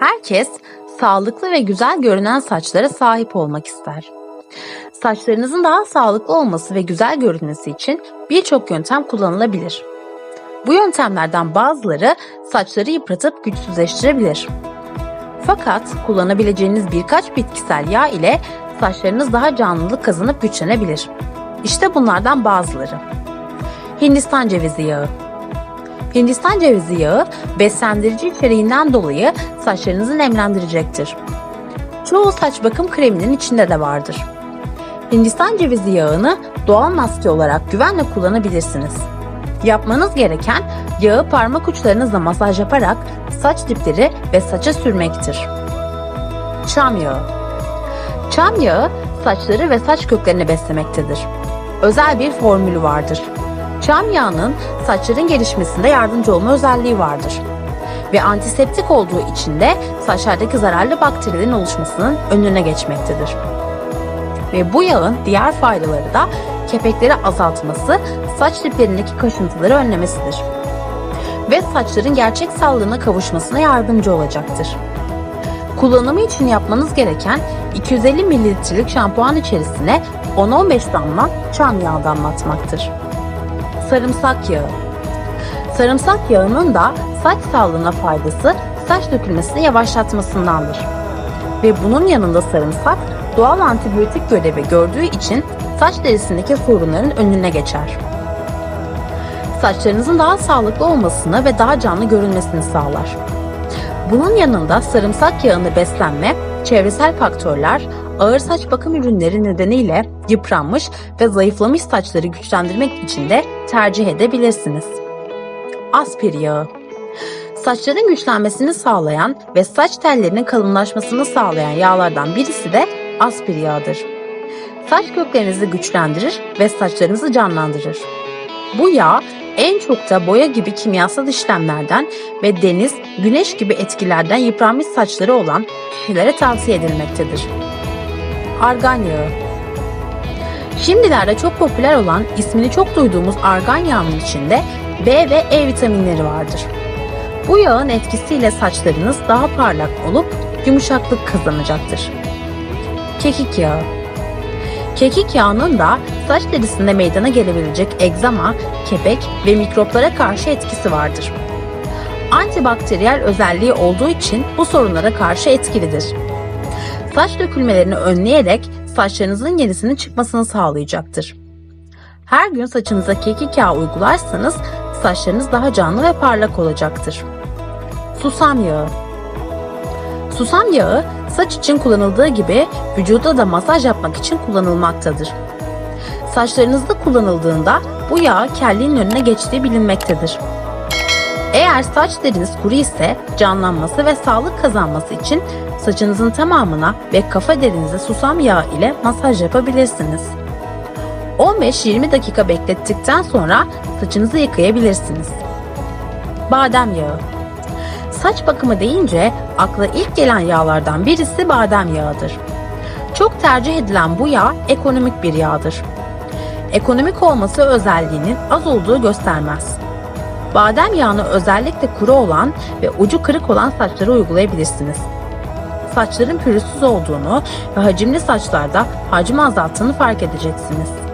Herkes sağlıklı ve güzel görünen saçlara sahip olmak ister. Saçlarınızın daha sağlıklı olması ve güzel görünmesi için birçok yöntem kullanılabilir. Bu yöntemlerden bazıları saçları yıpratıp güçsüzleştirebilir. Fakat kullanabileceğiniz birkaç bitkisel yağ ile saçlarınız daha canlılık kazanıp güçlenebilir. İşte bunlardan bazıları. Hindistan cevizi yağı. Hindistan cevizi yağı beslendirici içeriğinden dolayı saçlarınızı nemlendirecektir. Çoğu saç bakım kreminin içinde de vardır. Hindistan cevizi yağını doğal maske olarak güvenle kullanabilirsiniz. Yapmanız gereken yağı parmak uçlarınızla masaj yaparak saç dipleri ve saça sürmektir. Çam yağı Çam yağı saçları ve saç köklerini beslemektedir. Özel bir formülü vardır. Çam yağının saçların gelişmesinde yardımcı olma özelliği vardır. Ve antiseptik olduğu için de saçlardaki zararlı bakterilerin oluşmasının önüne geçmektedir. Ve bu yağın diğer faydaları da kepekleri azaltması, saç diplerindeki kaşıntıları önlemesidir. Ve saçların gerçek sağlığına kavuşmasına yardımcı olacaktır. Kullanımı için yapmanız gereken 250 mililitrelik şampuan içerisine 10-15 damla çam yağı damlatmaktır. Sarımsak yağı Sarımsak yağının da saç sağlığına faydası saç dökülmesini yavaşlatmasındandır. Ve bunun yanında sarımsak doğal antibiyotik görevi gördüğü için saç derisindeki sorunların önüne geçer. Saçlarınızın daha sağlıklı olmasını ve daha canlı görünmesini sağlar. Bunun yanında sarımsak yağını beslenme, çevresel faktörler, ağır saç bakım ürünleri nedeniyle yıpranmış ve zayıflamış saçları güçlendirmek için de tercih edebilirsiniz. Aspir yağı Saçların güçlenmesini sağlayan ve saç tellerinin kalınlaşmasını sağlayan yağlardan birisi de aspir yağıdır. Saç köklerinizi güçlendirir ve saçlarınızı canlandırır. Bu yağ en çok da boya gibi kimyasal işlemlerden ve deniz, güneş gibi etkilerden yıpranmış saçları olan kişilere tavsiye edilmektedir. Argan yağı Şimdilerde çok popüler olan ismini çok duyduğumuz argan yağının içinde B ve E vitaminleri vardır. Bu yağın etkisiyle saçlarınız daha parlak olup yumuşaklık kazanacaktır. Kekik yağı Kekik yağının da saç derisinde meydana gelebilecek egzama, kepek ve mikroplara karşı etkisi vardır. Antibakteriyel özelliği olduğu için bu sorunlara karşı etkilidir. Saç dökülmelerini önleyerek saçlarınızın yenisinin çıkmasını sağlayacaktır. Her gün saçınıza kekik yağı uygularsanız saçlarınız daha canlı ve parlak olacaktır. Susam yağı Susam yağı saç için kullanıldığı gibi vücuda da masaj yapmak için kullanılmaktadır. Saçlarınızda kullanıldığında bu yağ kelliğin önüne geçtiği bilinmektedir. Eğer saç deriniz kuru ise canlanması ve sağlık kazanması için saçınızın tamamına ve kafa derinize susam yağı ile masaj yapabilirsiniz. 15-20 dakika beklettikten sonra saçınızı yıkayabilirsiniz. Badem yağı Saç bakımı deyince akla ilk gelen yağlardan birisi badem yağıdır. Çok tercih edilen bu yağ ekonomik bir yağdır. Ekonomik olması özelliğinin az olduğu göstermez. Badem yağını özellikle kuru olan ve ucu kırık olan saçlara uygulayabilirsiniz. Saçların pürüzsüz olduğunu ve hacimli saçlarda hacim azalttığını fark edeceksiniz.